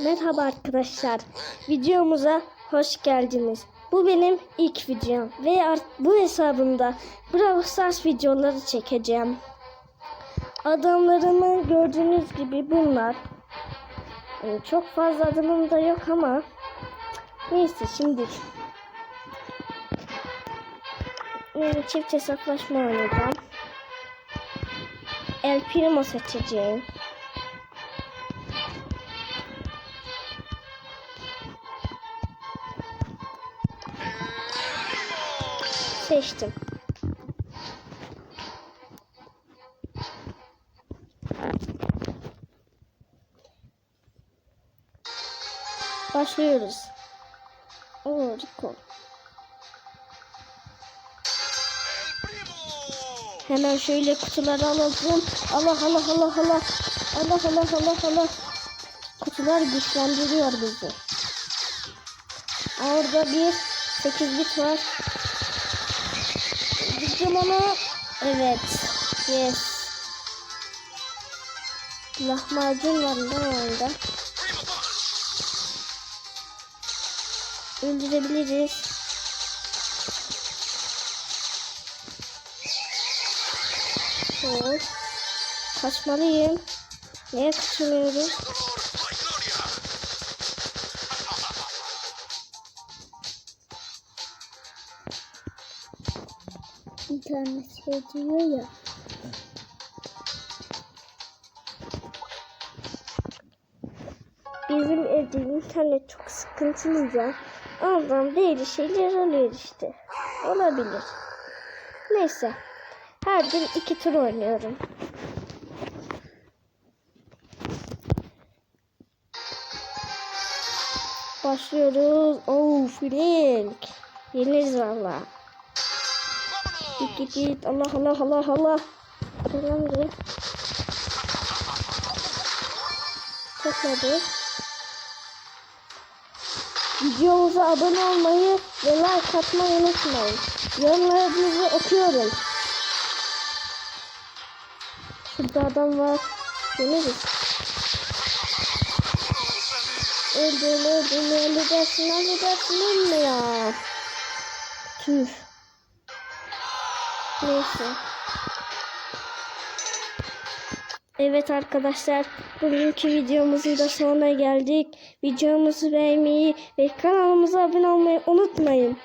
Merhaba arkadaşlar. Videomuza hoş geldiniz. Bu benim ilk videom ve bu hesabımda Brawl Stars videoları çekeceğim. Adamlarımı gördüğünüz gibi bunlar. Ee, Çok fazla adamım da yok ama neyse şimdi Ee, çift hesaplaşma oynayacağım. El Primo seçeceğim. Seçtim. Başlıyoruz. Oo, Rico. Hemen şöyle kutuları alalım. Allah Allah Allah Allah. Allah Allah Allah Allah. Kutular güçlendiriyor bizi. Orada bir 8 bit var. Gittim onu. Evet. Yes. Lahmacun var lan orada. Öldürebiliriz. Hop. Kaçmalıyım. Niye kaçamıyorum? İnternet şey diyor ya. Bizim evde internet çok sıkıntılı ya. Ondan değil şeyler oluyor işte. Olabilir. Neyse. Her gün iki tur oynuyorum. Başlıyoruz. Oo Frank. Yeniriz valla. Git git git. Allah Allah Allah Allah. Tamam buraya. Topladı. Videomuza abone olmayı ve like atmayı unutmayın. Yorumlarınızı okuyorum. Şurada adam var. Yeniriz. Öldüm öldüm öldürürsün öldürürsün ölme ya. Tüh. Neyse. Evet arkadaşlar bugünkü videomuzun da sonuna geldik. Videomuzu beğenmeyi ve kanalımıza abone olmayı unutmayın.